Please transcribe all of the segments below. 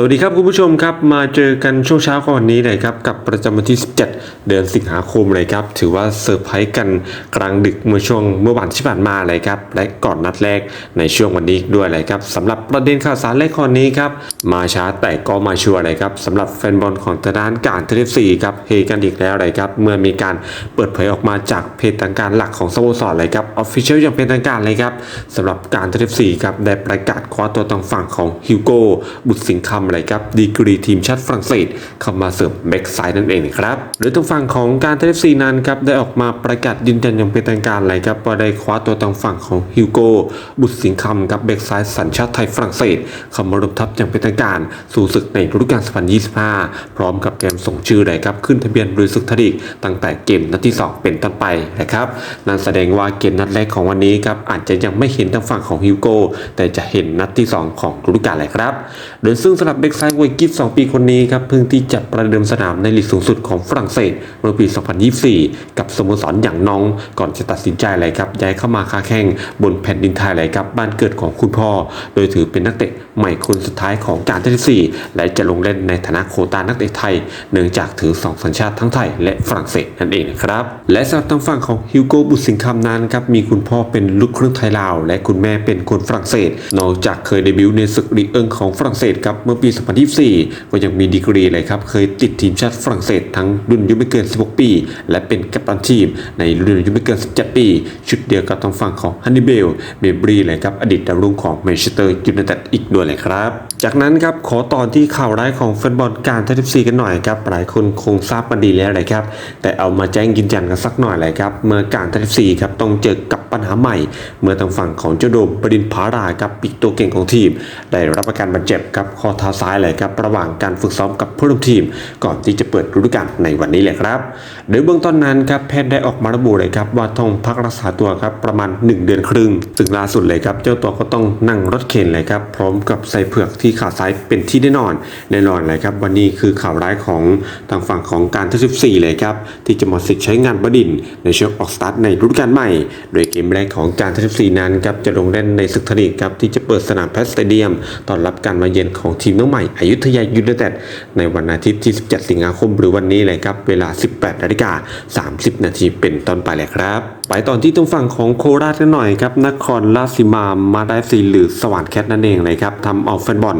สวัสดีครับคุณผู้ชมครับมาเจอกันช่วงเช้าของวันนี้เลยครับกับประจำวันที่ 17 เดือนสิงหาคมเลยครับถือว่าเซอร์ไพรส์กันกลางดึกเมื่อช่วงเมื่อวันที่ผ่านมาเลยครับและก่อนนัดแรกในช่วงวันนี้ด้วยเลยครับสำหรับประเด็นข่าวสารแรกข้อนี้ครับมาช้าแต่ก็มาชัวร์เลยครับสำหรับแฟนบอลของทางด้านการเทเลฟซีครับเฮกันอีกแล้วเลยครับเมื่อมีการเปิดเผยออกมาจากเพจทางการหลักของสโมสรเลยครับออฟฟิเชียลอย่างเป็นทางการเลยครับสำหรับการเทเลฟซีครับได้ประกาศคว้าตัวทางฝั่งของฮิวโก้บุตรสิงห์คำเลยครับดีกรีทีมชาติฝรั่งเศสเข้ามาเสริมแบ็กซ้ายนั่นเองครับโดยทางฝั่งของการเทเลฟซีนั้นครับได้ออกมาประกาศยืนยันอย่างเป็นทางการเลยครับว่าได้คว้าตัวทางฝั่งของฮิวโก บุตรสิงห์คำครับแบ็กซ้ายสัญชาติไทยฝรั่งเศสเข้ามารวมทัพอย่างเป็นทางการ สู่ศึกในฤดูกาล2025 พร้อมกับเตรียมส่งชื่อเลยครับขึ้นทะเบียนบริสุทธิ์ทลีกตั้งแต่เกมนัดที่ 2 เป็นต้นไปนะครับนั่นแสดงว่าเกมนัดแรกของวันนี้ครับอาจจะยังไม่เห็นทางฝั่งของฮิวโก แต่จะเห็นนัดที่ 2 ของฤดูกาลเลยครับโดยซึ่งสำหรับเบกไซด์วัยกิฟ2ปีคนนี้ครับเพิ่งที่จะประเดิมสนามในลีกสูงสุดของฝรั่งเศสเมื่อปี 2024 กับสโมสรอย่างน้องก่อนจะตัดสินใจเลยครับย้ายเข้ามาค้าแข่งบนแผ่นดินไทยเลยครับบ้านเกิดของคุณพ่อ โดยถือเป็นนักเตะใหม่คนสุดท้ายของการทนซีและจะลงเล่นในฐานะโคตานักเตะไทย เนื่องจากถือ 2 สัญชาติทั้งไทยและฝรั่งเศสนั่นเองนะครับและสำหรับทางฝั่งของฮิวโกบุตรสิงห์คำนั้นครับมีคุณพ่อเป็นลูกครึ่งไทยลาว และคุณแม่เป็นคนฝรั่งเศส นอกจากเคยเดบิวต์ในศึกลีเอิงของฝรั่งเศสครับเมื่อปี 2024 ก็ยังมีดีกรีเลยครับ เคยติดทีมชาติฝรั่งเศสทั้งรุ่นอายุไม่เกิน 16 ปี และเป็นกัปตันทีมในรุ่นอายุไม่เกิน 17 ปี ชุดเดียวกับทางฝั่งของฮันนิเบล เมบรีเลยครับ อดีตดาวรุ่งของแมนเชสเตอร์ยูไนเต็ดอีกด้วยเลยครับ จากนั้นครับขอตอนที่ข่าวร้ายของแฟนบอลการเทฟซีกันหน่อยครับ หลายคนคงทราบกันดีแล้วเลยครับ แต่เอามาแจ้งยืนยันกันสักหน่อยเลยครับ เมื่อการเทฟซีครับต้องเจอกับปัญหาใหม่ เมื่อทางฝั่งของเจ้าโดมบดินพาราครับปีกตัวเก่งของทีม ได้รับอาการบาดเจ็บครับข้อเท้าซ้ายเลยครับระหว่างการฝึกซ้อมกับเพื่อนร่วมทีม ก่อนที่จะเปิดฤดูกาลในวันนี้เลยครับโดยเบื้องต้นนั้นครับแพทย์ได้ออกมาระบุเลยครับว่าต้องพักรักษาตัวครับประมาณ 1 เดือนครึ่งซึ่งล่าสุดเลยครับเจ้าตัวก็ต้องนั่งรถเข็นเลยครับพร้อมกับใส่เผือกที่ขาซ้ายเป็นที่แน่นอนแน่นอนเลยครับวันนี้คือข่าวร้ายของทางฝั่งของการที่14 เลยครับที่จะหมดสิทธิ์ใช้งานบดินในช่วงออกสตาร์ทในฤดูกาลใหม่ โดยเกมแรกของการที่14 นั้นครับจะลงเล่นในศึกทลีกครับที่จะเปิดสนามแพสเตเดียมต้อนรับการมาเยือนของทีมน้องใหม่อยุธยายูไนเต็ดในวันอาทิตย์ที่ 17 สิงหาคม หรือวันนี้เลยครับ เวลา 18นาฬิกา30 นาทีเป็นต้นไปเลยครับไปตอนที่ตรงฝั่งของโคราชกันหน่อยครับนครราชสีมามาได้สีหรือสวรรค์แคทนั่นเองเลยครับทำเอาแฟนบอล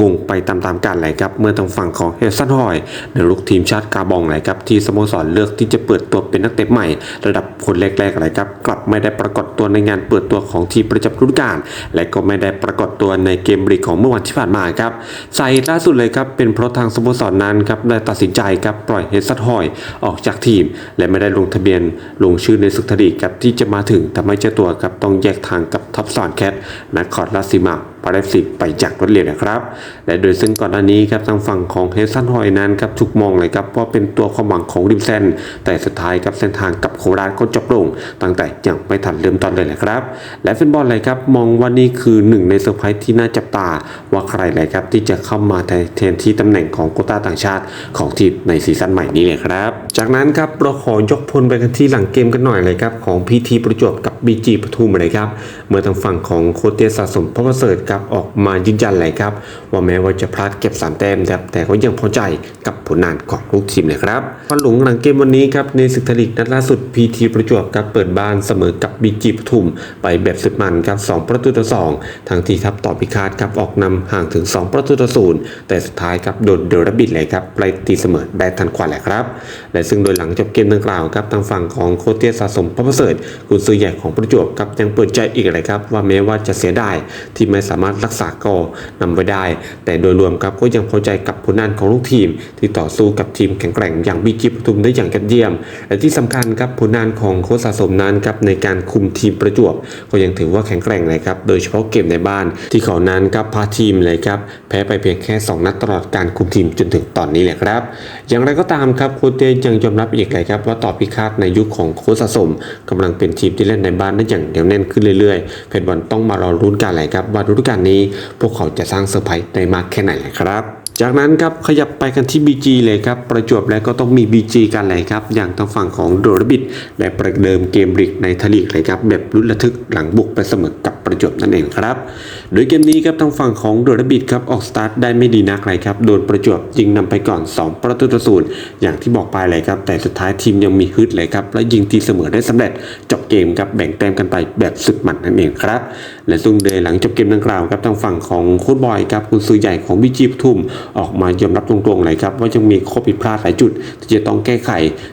งงไปตามๆกันเลยครับเมื่อตรงฝั่งของเฮสันฮอยในลูกทีมชาติกาบองเลยครับที่สโมสรเลือกที่จะเปิดตัวเป็นนักเตะใหม่ ระดับคนแรกๆเลยครับกลับไม่ได้ปรากฏตัวในงานเปิดตัวของทีมประจำฤดูกาลและก็ไม่ได้ปรากฏตัวในเกมลีกของเมื่อวันที่ผ่านมาครับสาเหตุล่าสุดเลยครับเป็นเพราะทางสโมสรนั้นครับได้ตัดสินใจครับปล่อยเฮสันฮอยออกจากทีม และไม่ได้ลงทะเบียนลงชื่อในศึกทลีกครับที่จะมาถึงทำให้เจ้าตัวครับต้องแยกทางกับทัพสอนแคทนครราชสีมาปาเลสิไปจากรถเรียนนะครับ และโดยซึ่งก่อนหน้านี้ครับทางฝั่งของเฮสันฮอยนั้นครับถูกมองเลยครับว่าเป็นตัวความหวังของริมเซนแต่สุดท้ายครับเส้นทาง โคราชก็จบลง ตั้งแต่ยังไม่ทันเริ่มต้นเลยนะครับ และแฟนบอลเลยครับมองว่านี่คือหนึ่งในเซอร์ไพรส์ที่น่าจับตาว่าใครเลยครับที่จะเข้ามาแทนที่ตำแหน่งของโคต้าต่างชาติของทีมในซีซั่นใหม่นี้เลยครับ จากนั้นครับเราขอยกพลไปกันที่หลังเกมกันหน่อยเลยครับของพีทีประจวบกับบีจีปทุมเลยครับเมื่อทางฝั่งของโคเตสะสมพระประเสริฐครับออกมายืนยันเลยครับว่าแม้ว่าจะพลาดเก็บ3แต้มครับแต่ก็ยังพอใจกับผลงานของลูกทีมเลยครับฟันหลงหลังเกมวันนี้ครับในศึกทลีกนัดล่าสุดพีทีประจวบครับเปิดบ้านเสมอกับบีจีปทุมไปแบบสุดมันครับ2ประตูต่อ2ทางทีทัพต่อพิฆาตครับออกนำห่างถึง 2 ประตูต่อศูนย์แต่สุดท้ายครับโดนเดรบิดเลยครับไปตีเสมอได้ทันควันแหละครับและซึ่งโดยหลังจบเกมดังกล่าวครับทางฝั่งของโคเตียสะสมพระประเสริฐกุนซือใหญ่ของประจวบครับยังเปิดใจอีกเลยครับว่าแม้ว่าจะเสียดายที่ไม่สามารถรักษากอนำไว้ได้ แต่โดยรวมครับก็ยังพอใจกับผลงานของลูกทีม ที่ต่อสู้กับทีมแข็งแกร่งอย่างบีจีปทุมได้อย่างยอดเยี่ยม และที่สำคัญครับผลงานของโค้ชสะสมนั้นครับในการคุมทีมประจวบ ก็ยังถือว่าแข็งแกร่งเลยครับโดยเฉพาะเกมในบ้านที่เขานั้นครับพาทีมเลยครับแพ้ไปเพียงแค่ 2 นัดตลอดการคุมทีมจนถึงตอนนี้แหละครับ อย่างไรก็ตามครับโค้ชเต้ยังยอมรับอีกเลยครับว่าต่อพิฆาตในยุคของโค้ชสะสมกำลังเป็นทีมที่เล่นในบ้านได้อย่างเหนียวแน่นขึ้นเรื่อยๆ เพชรบอลต้องมารอรุ้นกันเลยครับว่าฤดูกาลนี้ พวกเขาจะสร้างเซอร์ไพรส์ได้มากแค่ไหนครับ จากนั้นครับขยับไปกันที่ BG เลยครับประจวบแล้วก็ต้องมี BG กันเลยครับอย่างทางฝั่งของโดรบิดได้ประเดิมเกมริกในทลีกเลยครับแบบลุ้นระทึกหลังบุกไปเสมอกับประจวบนั่นเองครับ โดยเกมนี้ครับทางฝั่งของโดรบิดครับออกสตาร์ทได้ไม่ดีนักเลยครับโดนประจวบยิงนำไปก่อน 2 ประตูต่อศูนย์อย่างที่บอกไปเลยครับแต่สุดท้ายทีมยังมีฮึดเลยครับและยิงตีเสมอได้สำเร็จจบเกมครับแบ่งแต้มกันไปแบบสุดมันนั่นเองครับและซึ่งเดยหลังจบเกมดังกล่าวครับทางฝั่งของโค้ชบอยครับคุณซื้อใหญ่ของบีจีปทุมออกมายอมรับตรงๆเลยครับว่ายังมีข้อผิดพลาดหลายจุด ที่จะต้องแก้ไข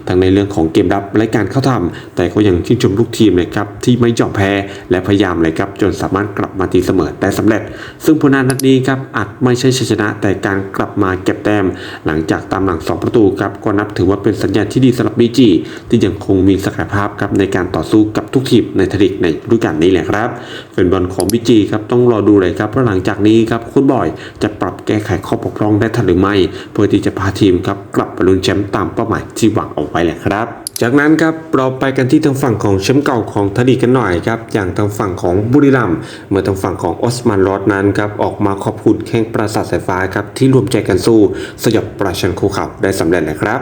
ทั้งในเรื่องของเกมรับและการเข้าทำแต่ก็ยังชื่นชมลูกทีมเลยครับที่ไม่ยอมแพ้และพยายามเลยครับจนสามารถกลับมาตีเสมอได้สำเร็จ ซึ่งผลงานนัดนี้ครับอาจไม่ใช่ชัยชนะ แต่การกลับมาเก็บแต้ม หลังจากตามหลัง 2 ประตูครับก็นับถือว่าเป็นสัญญาณที่ดีสำหรับบีจีที่ยังคงมีศักยภาพครับในการต่อสู้กับทุกทีมในทลีกในฤดูกาลนี้แหละครับแฟนบอลของบีจีครับต้องรอดูเลยครับว่าะหลังจากนี้ครับคุณบอยจะปรับแก้ไขข้อบกพรองได้ทันหรือไม่ เพื่อที่จะพาทีมครับกลับไปลุ้นแชมป์ตามเป้าหมายที่หวังเอาไว้แหละครับจากนั้นครับเราไปกันที่ทางฝั่งของแชมป์เก่าของทดีกันหน่อยครับอย่างทางฝั่งของบุรีรัมย์เมื่อทางฝั่งของออสมานรอดนั้นครับออกมาขอบคุณแข้งปราสาทสายฟ้าครับที่รวมใจกันสู้ สยบประชันคูเขาได้สำเร็จเลยครับ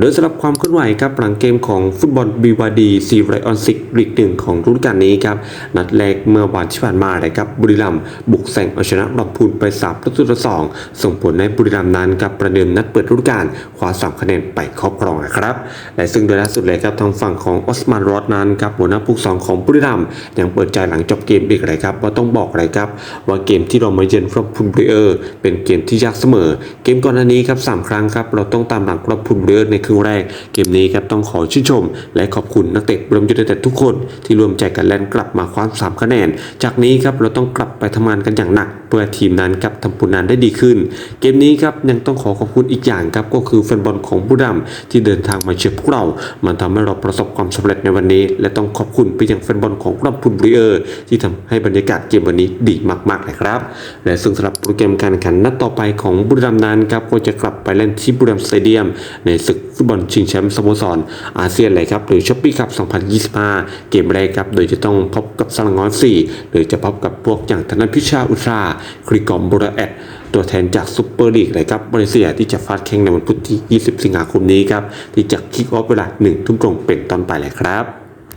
โดยสำหรับความเคลื่อนไหวครับหลังเกมของฟุตบอลบีวาดีซีไรออนซิกลีกหนึ่งของฤดูกาลนี้ครับนัดแรกเมื่อวันที่ผ่านมาเลยครับบุรีรัมย์บุกแซงเอาชนะลำพูนไป3ประตูต่อสองส่งผลให้บุรีรัมย์นั้นครับประเดิมนัดเปิดฤดูกาลคว้า3คะแนนไปครอบครองนะครับและซึ่งโดยล่าสุดเลยครับทางฝั่งของออสมานรอดนั้นครับหัวหน้าผู้สองของบุรีรัมย์ยังเปิดใจหลังจบเกมอีกเลยครับว่าต้องบอกเลยครับว่าเกมที่เรามาเยือนฟรอมพุนบรเออร์เป็นเกมที่ยากเสมอ เกมก่อนหน้านี้ครับสามครั้งครับเราต้องตามหลังฟรอมพุนบรเออร์ในครึ่งแรก เกมนี้ครับต้องขอชื่นชม และขอบคุณนักเตะรวมยูไนเต็ดทุกคนที่รวมใจกันแล่นกลับมาคว้าสามคะแนน จากนี้ครับเราต้องกลับไปทำงานกันอย่างหนัก เพื่อทีมนั้นครับทำผลงานได้ดีขึ้น เกมนี้ครับยังต้องขอขอบคุณอีกอย่างครับก็คือแฟนบอลของบุรัมที่เดินทางมาเชียร์พวกเรา มันทำให้เราประสบความสำเร็จในวันนี้ และต้องขอบคุณไปยังแฟนบอลของลำพูนบริเออร์ที่ทำให้บรรยากาศเกมวันนี้ดีมากๆเลยครับ และซึ่งสำหรับโปรแกรมการแข่งขันนัดต่อไปของบุรีรัมย์นั้นครับก็จะกลับไปเล่นที่บุรีรัมย์สเตเดียมในศึกฟุตบอลชิงแชมป์สโมสรอาเซียนเลยครับหรือช้อปปี้คัพ2025 เกมแรกครับโดยจะต้องพบกับสลังงอนสี่หรือจะพบกับพวกอย่างธนพิชาอุตราคริกอมบุระแอดตัวแทนจากซุปเปอร์ลีกเลยครับมาเลเซียที่จะฟาดแข่งในวันพุธที่ 20 สิงหาคมนี้ครับที่จะคิกออฟเวลา1ทุ่มตรงเป็นตอนไปเลยครับ